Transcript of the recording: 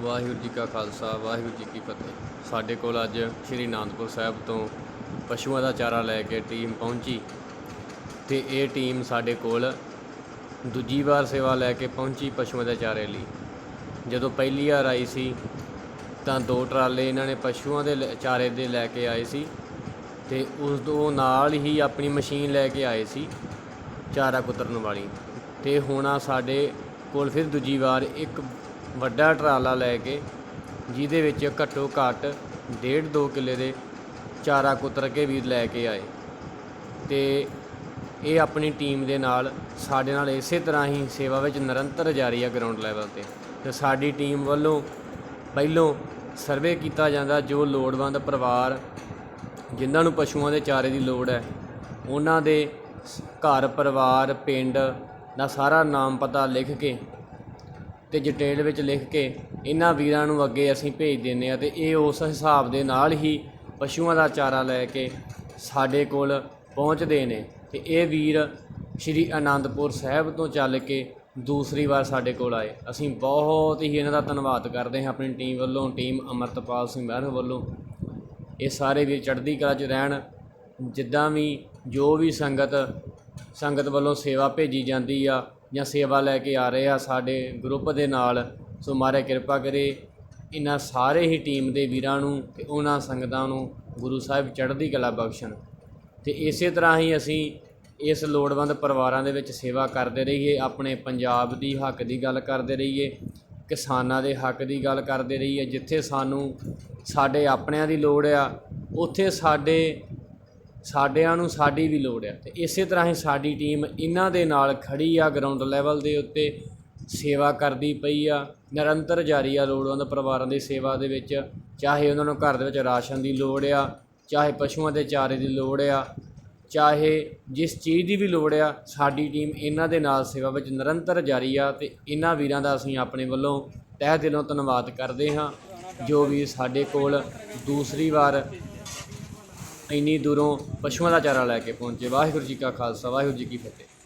ਵਾਹਿਗੁਰੂ ਜੀ ਕਾ ਖਾਲਸਾ, ਵਾਹਿਗੁਰੂ ਜੀ ਕੀ ਫਤਿਹ। ਸਾਡੇ ਕੋਲ ਅੱਜ ਸ਼੍ਰੀ ਅਨੰਦਪੁਰ ਸਾਹਿਬ ਤੋਂ ਪਸ਼ੂਆਂ ਦਾ ਚਾਰਾ ਲੈ ਕੇ ਟੀਮ ਪਹੁੰਚੀ ਤੇ ਇਹ ਟੀਮ ਸਾਡੇ ਕੋਲ ਦੂਜੀ ਵਾਰ ਸੇਵਾ ਲੈ ਕੇ ਪਹੁੰਚੀ ਪਸ਼ੂਆਂ ਦੇ ਚਾਰੇ ਲਈ। ਜਦੋਂ ਪਹਿਲੀ ਵਾਰ ਆਈ ਸੀ, ਤਾਂ ਦੋ ਟਰਾਲੇ ਇਹਨਾਂ ਨੇ ਪਸ਼ੂਆਂ ਦੇ ਲੈ- ਚਾਰੇ ਦੇ ਲੈ ਕੇ ਆਏ ਸੀ ਤੇ ਉਸ ਤੋਂ ਨਾਲ ਹੀ ਆਪਣੀ ਮਸ਼ੀਨ ਲੈ ਕੇ ਆਏ ਸੀ, ਚਾਰਾ ਕੁਤਰਨ ਵਾਲੀ। ਤੇ ਹੁਣ ਆ ਸਾਡੇ ਕੋਲ ਫਿਰ ਦੂਜੀ ਵਾਰ ਇੱਕ ਵੱਡਾ ਟਰਾਲਾ ਲੈ ਕੇ, ਜਿਹਦੇ ਵਿੱਚ ਘੱਟੋ ਘੱਟ ਡੇਢ ਦੋ ਕਿੱਲੇ ਦੇ ਚਾਰਾ ਕੁਤਰ ਕੇ ਵੀ ਲੈ ਕੇ ਆਏ। ਤੇ ਇਹ ਆਪਣੀ ਟੀਮ ਦੇ ਨਾਲ ਸਾਡੇ ਨਾਲ ਇਸੇ ਤਰ੍ਹਾਂ ਹੀ ਸੇਵਾ ਵਿੱਚ ਨਿਰੰਤਰ ਜਾਰੀ ਆ ਗਰਾਊਂਡ ਲੈਵਲ ਤੇ। ਤੇ ਸਾਡੀ ਟੀਮ ਵੱਲੋਂ ਪਹਿਲੋਂ ਸਰਵੇ ਕੀਤਾ ਜਾਂਦਾ, ਜੋ ਲੋੜਵੰਦ ਪਰਿਵਾਰ ਜਿਨ੍ਹਾਂ ਨੂੰ ਪਸ਼ੂਆਂ ਦੇ ਚਾਰੇ ਦੀ ਲੋੜ ਹੈ, ਉਹਨਾਂ ਦੇ ਘਰ, ਪਰਿਵਾਰ, ਪਿੰਡ ਦਾ ਸਾਰਾ ਨਾਮ ਪਤਾ ਲਿਖ ਕੇ ਅਤੇ ਡਿਟੇਲ ਵਿੱਚ ਲਿਖ ਕੇ ਇਹਨਾਂ ਵੀਰਾਂ ਨੂੰ ਅੱਗੇ ਅਸੀਂ ਭੇਜ ਦਿੰਦੇ ਹਾਂ ਅਤੇ ਇਹ ਉਸ ਹਿਸਾਬ ਦੇ ਨਾਲ ਹੀ ਪਸ਼ੂਆਂ ਦਾ ਚਾਰਾ ਲੈ ਕੇ ਸਾਡੇ ਕੋਲ ਪਹੁੰਚਦੇ ਨੇ ਅਤੇ ਇਹ ਵੀਰ ਸ਼੍ਰੀ ਅਨੰਦਪੁਰ ਸਾਹਿਬ ਤੋਂ ਚੱਲ ਕੇ ਦੂਸਰੀ ਵਾਰ ਸਾਡੇ ਕੋਲ ਆਏ। ਅਸੀਂ ਬਹੁਤ ਹੀ ਇਹਨਾਂ ਦਾ ਧੰਨਵਾਦ ਕਰਦੇ ਹਾਂ ਆਪਣੀ ਟੀਮ ਵੱਲੋਂ ਟੀਮ ਅਮਰਤਪਾਲ ਸਿੰਘ ਮਹਿਰ ਵੱਲੋਂ। ਇਹ ਸਾਰੇ ਵੀਰ ਚੜ੍ਹਦੀ ਕਲਾ 'ਚ ਰਹਿਣ, ਜਿੱਦਾਂ ਵੀ ਜੋ ਵੀ ਸੰਗਤ ਸੰਗਤ ਵੱਲੋਂ ਸੇਵਾ ਭੇਜੀ ਜਾਂਦੀ ਆ ਜਾਂ ਸੇਵਾ ਲੈ ਕੇ ਆ ਰਹੇ ਆ ਸਾਡੇ ਗਰੁੱਪ ਦੇ ਨਾਲ, ਸੋ ਮਹਾਰਾਜ ਕਿਰਪਾ ਕਰੇ ਇਹਨਾਂ ਸਾਰੇ ਹੀ ਟੀਮ ਦੇ ਵੀਰਾਂ ਨੂੰ ਤੇ ਉਹਨਾਂ ਸੰਗਤਾਂ ਨੂੰ ਗੁਰੂ ਸਾਹਿਬ ਚੜ੍ਹਦੀ ਕਲਾ ਬਖਸ਼ਣ। ਤੇ ਇਸੇ ਤਰ੍ਹਾਂ ਹੀ ਅਸੀਂ ਇਸ ਲੋੜਵੰਦ ਪਰਿਵਾਰਾਂ ਦੇ ਵਿੱਚ ਸੇਵਾ ਕਰਦੇ ਰਹੀਏ, ਆਪਣੇ ਪੰਜਾਬ ਦੀ ਹੱਕ ਦੀ ਗੱਲ ਕਰਦੇ ਰਹੀਏ, ਕਿਸਾਨਾਂ ਦੇ ਹੱਕ ਦੀ ਗੱਲ ਕਰਦੇ ਰਹੀਏ, ਜਿੱਥੇ ਸਾਨੂੰ ਸਾਡੇ ਆਪਣਿਆਂ ਦੀ ਲੋੜ ਆ, ਉੱਥੇ ਸਾਡੇ ਸਾਡਿਆਂ ਨੂੰ ਸਾਡੀ ਵੀ ਲੋੜ ਆ। ਤੇ ਇਸੇ ਤਰ੍ਹਾਂ ਹੀ ਸਾਡੀ ਟੀਮ ਇਹਨਾਂ ਦੇ ਨਾਲ ਖੜੀ ਆ ਗਰਾਊਂਡ ਲੈਵਲ ਦੇ ਉੱਤੇ ਸੇਵਾ ਕਰਦੀ ਪਈ ਆ। ਨਿਰੰਤਰ ਜਾਰੀ ਆ ਲੋੜਵੰਦ ਪਰਿਵਾਰਾਂ ਦੀ ਸੇਵਾ ਦੇ ਵਿੱਚ। ਚਾਹੇ ਉਹਨਾਂ ਨੂੰ ਘਰ ਦੇ ਵਿੱਚ ਰਾਸ਼ਨ ਦੀ ਲੋੜ ਆ, ਚਾਹੇ ਪਸ਼ੂਆਂ ਦੇ ਚਾਰੇ ਦੀ ਲੋੜ ਆ, ਚਾਹੇ ਜਿਸ ਚੀਜ਼ ਦੀ ਵੀ ਲੋੜ ਆ, ਸਾਡੀ ਟੀਮ ਇਹਨਾਂ ਦੇ ਨਾਲ ਸੇਵਾ ਵਿੱਚ ਨਿਰੰਤਰ ਜਾਰੀ ਆ ਤੇ ਇਹਨਾਂ ਵੀਰਾਂ ਦਾ ਅਸੀਂ ਆਪਣੇ ਵੱਲੋਂ ਤਹਿ ਦਿਲੋਂ ਧੰਨਵਾਦ ਕਰਦੇ ਹਾਂ। ਜੋ ਵੀ ਸਾਡੇ ਕੋਲ ਦੂਸਰੀ ਵਾਰ ਇੰਨੀ ਦੂਰੋਂ ਪਸ਼ੂਆਂ ਦਾ ਚਾਰਾ ਲੈ ਕੇ ਪਹੁੰਚੇ। ਵਾਹਿਗੁਰੂ ਜੀ ਕਾ ਖਾਲਸਾ, ਵਾਹਿਗੁਰੂ ਜੀ ਕੀ ਫਤਿਹ।